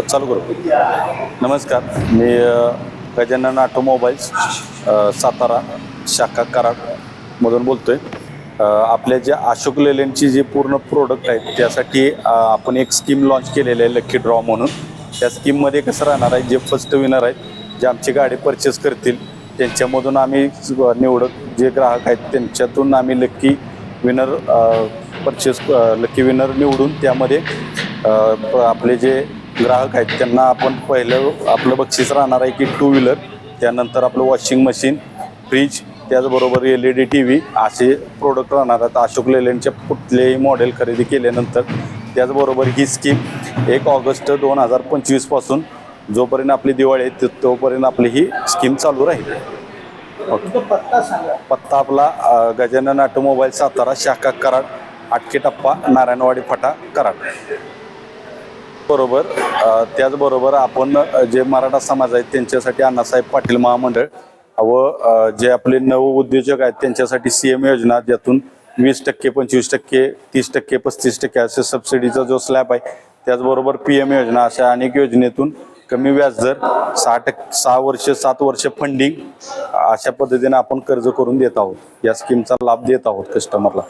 चालू करू. नमस्कार मी गजानन ऑटोमोबाईल्स सातारा शाखा कराडमधून बोलतोय. आपल्या जे अशोक लेलनची जे पूर्ण प्रोडक्ट आहेत त्यासाठी आपण एक स्कीम लॉन्च केलेली आहे लकी ड्रॉ म्हणून. त्या स्कीममध्ये कसं राहणार आहे जे फर्स्ट विनर आहेत जे आमची गाडी परचेस करतील त्यांच्यामधून आम्ही निवडत जे ग्राहक आहेत त्यांच्यातून आम्ही lucky winner purchase lucky winner निवडून त्यामध्ये प- आपले जे ग्राहक आहेत त्यांना आपण पहिलं आपलं बक्षीस राहणार आहे की टू व्हीलर त्यानंतर आपलं वॉशिंग मशीन फ्रीज त्याचबरोबर L E D T V असे प्रोडक्ट राहणार आहेत. अशोक लेलँडचे कुठलेही मॉडेल खरेदी केल्यानंतर त्याचबरोबर ही स्कीम एक ऑगस्ट दोन हजार पंचवीसपासून जोपर्यंत आपली दिवाळी आहे तोपर्यंत आपली ही स्कीम चालू राहील. ओके. पत्ता पत्ता आपला गजानन ऑटोमोबाईल सातारा शाखा कराड आटके टप्पा नारायणवाडी फाटा कराड. बरोबर त्याचबरोबर आपण जे मराठा समाज आहेत त्यांच्यासाठी अण्णासाहेब पाटील महामंडळ व जे आपले नव उद्योजक आहेत त्यांच्यासाठी सी एम योजना ज्यातून वीस टक्के पंचवीस टक्के तीस टक्के पस्तीस टक्के असे सबसिडीचा जो स्लॅब आहे त्याचबरोबर पी एम योजना अशा अनेक योजनेतून कमी व्याजदर सहा टक्के सहा वर्ष सात वर्ष फंडिंग अशा पद्धतीने आपण कर्ज करून देत आहोत. या स्कीमचा लाभ देत आहोत कस्टमरला